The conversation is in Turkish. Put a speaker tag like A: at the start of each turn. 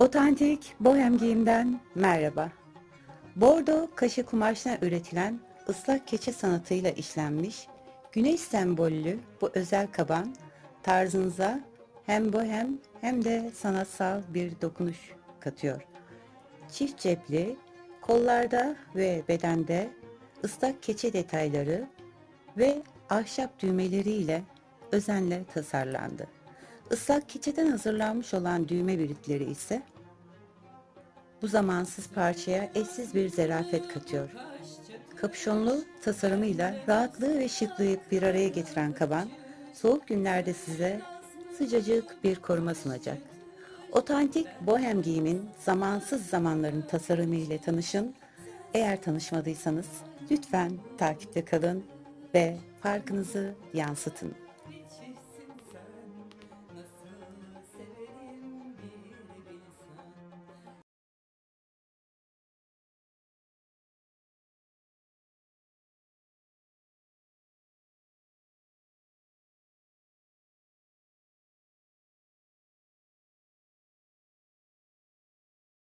A: Otantik bohem giyimden merhaba. Bordo kaşı kumaştan üretilen ıslak keçe sanatıyla işlenmiş, güneş sembollü bu özel kaban tarzınıza hem bohem hem de sanatsal bir dokunuş katıyor. Çift cepli, kollarda ve bedende ıslak keçe detayları ve ahşap düğmeleriyle özenle tasarlandı. Islak keçeden hazırlanmış olan düğme biritleri ise bu zamansız parçaya eşsiz bir zarafet katıyor. Kapüşonlu tasarımıyla rahatlığı ve şıklığı bir araya getiren kaban, soğuk günlerde size sıcacık bir koruma sunacak. Otantik bohem giyimin zamansız zamanların tasarımı ile tanışın. Eğer tanışmadıysanız lütfen takipte kalın ve farkınızı yansıtın.